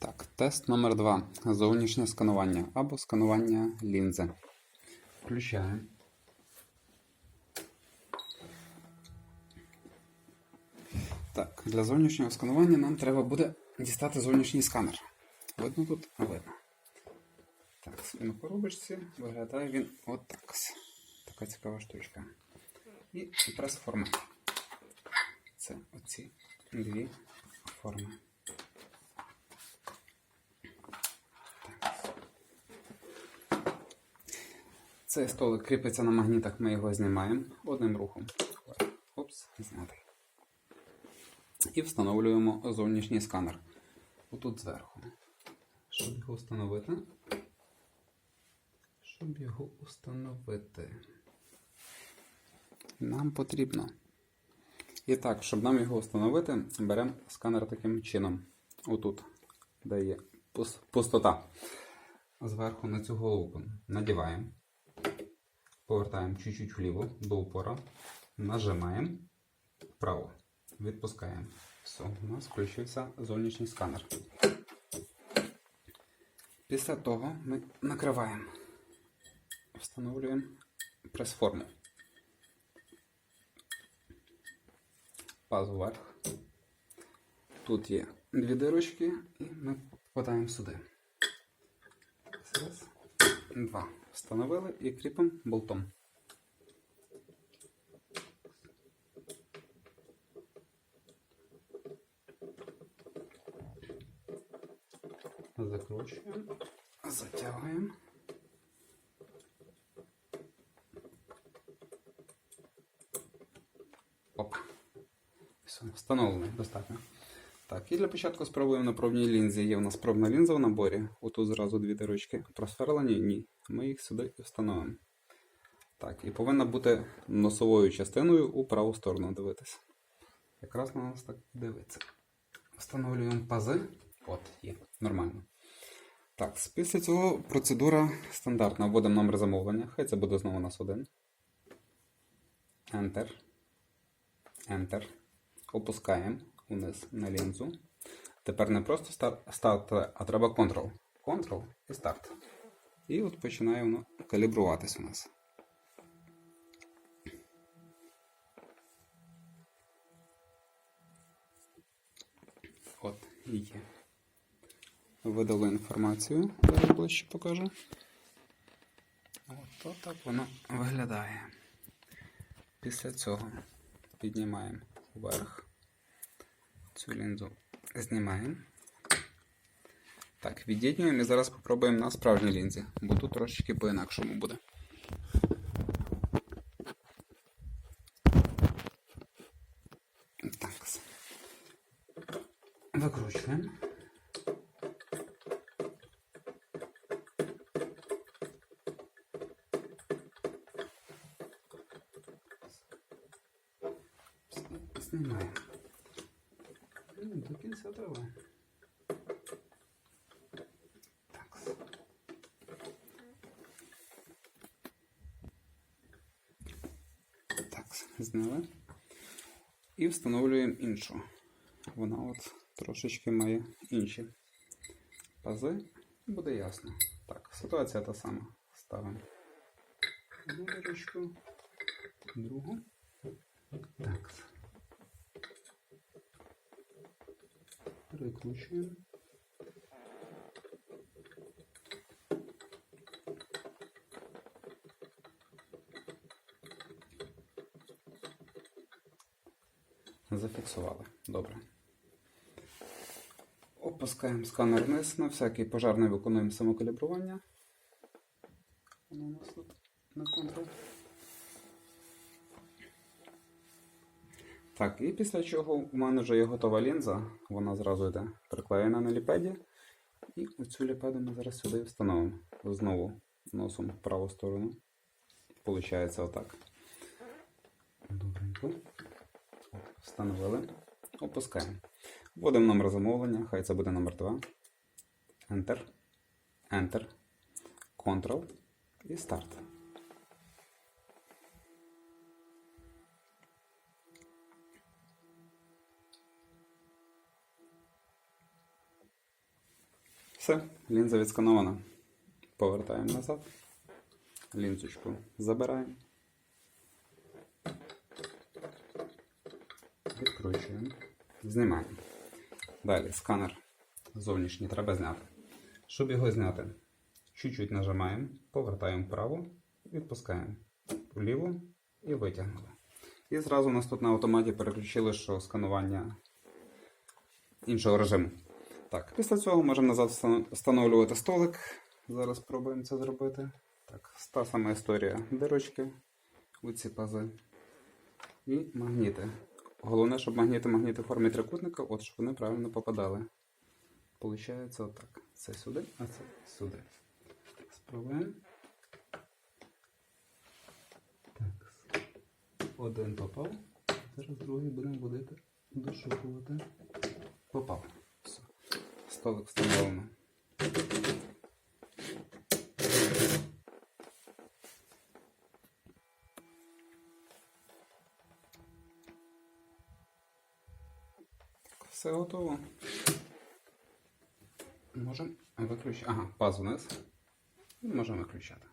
Так, тест номер 2 Зовнішнє сканування або сканування лінзи. Включаємо. Так, для зовнішнього сканування нам треба буде дістати зовнішній сканер. Видно тут? Видно. Так, він у коробочці виглядає він отак. Така цікава штучка. І прес-форма. Це оці дві форми. Цей столик кріпиться на магнітах, ми його знімаємо одним рухом. Опс, знятий. І встановлюємо зовнішній сканер. Отут зверху. Щоб його встановити. Щоб його установити. Нам потрібно. І так, щоб нам його встановити, беремо сканер таким чином. Отут, де є пустота. Зверху на цю головку надіваємо. Повертаємо чуть-чуть вліво до упора. Нажимаємо вправо. Відпускаємо. Все, у нас включився зовнішній сканер. Після того ми накриваємо. Встановлюємо прес-форму. Паз вверх. Тут є дві дирочки, і ми попадаємо сюди. Раз, два. Встановили і кріпимо болтом. Закручуємо, затягуємо. Опа. Все, встановлено, достатньо. Так, і для початку спробуємо на пробній лінзі. Є у нас пробна лінза в наборі. Отут зразу дві дирочки. Просверлені? Ні. Ми їх сюди і встановимо. Так, і повинна бути носовою частиною у праву сторону дивитися. Якраз на нас так дивиться. Встановлюємо пази. От, є. Нормально. Так, після цього процедура стандартна. Вводимо номер замовлення. Хай це буде знову у нас один. Enter. Enter. Опускаємо униз на лінзу. Тепер не просто старт, а треба Ctrl. Ctrl і старт. І от починає воно калібруватись у нас. От, є. Видали інформацію. Зараз ближче покажу. От, от так воно виглядає. Після цього піднімаємо вверх. Цю лінзу знімаємо. Так, від'єднуємо і зараз спробуємо на справжній лінзі, бо тут трошечки по-інакшому буде. Так. Викручуємо. Знімаємо. До кінця треба. Так. Так, зняли. І встановлюємо іншу. Вона от трошечки має інші пази. Буде ясно. Так, ситуація та сама. Ставимо одну дирочку, другу. Так. Перекручуємо. Зафіксували. Добре. Опускаємо сканер вниз. На всякий пожарний виконуємо самокалібрування. Воно у нас тут на контроль. Так, і після чого у мене вже є готова лінза, вона зразу йде приклеєна на ліпеді. І оцю ліпеду ми зараз сюди встановимо. Знову носом в праву сторону. Получається отак. Добренько. Встановили. Опускаємо. Вводимо номер замовлення, хай це буде номер 2. Enter. Enter. Ctrl і старт. Все, лінза відсканована. Повертаємо назад. Лінзочку забираємо. Відкручуємо. Знімаємо. Далі сканер зовнішній треба зняти. Щоб його зняти, чуть-чуть нажимаємо, повертаємо вправо, відпускаємо вліво і витягнули. І зразу у нас тут на автоматі переключили, що сканування іншого режиму. Так, після цього можемо назад встановлювати столик. Зараз спробуємо це зробити. Так, та сама історія дирочки у ці пази. І магніти. Головне, щоб магніти магніти в формі трикутника, от щоб вони правильно попадали. Получається отак. Це сюди, а це сюди. Спробуємо. Так. Один попав. Зараз другий будемо водити, дошукувати. Попав. Столик встановлено. Все готово. Можемо виключити. Ага, паз вниз. Можемо виключати.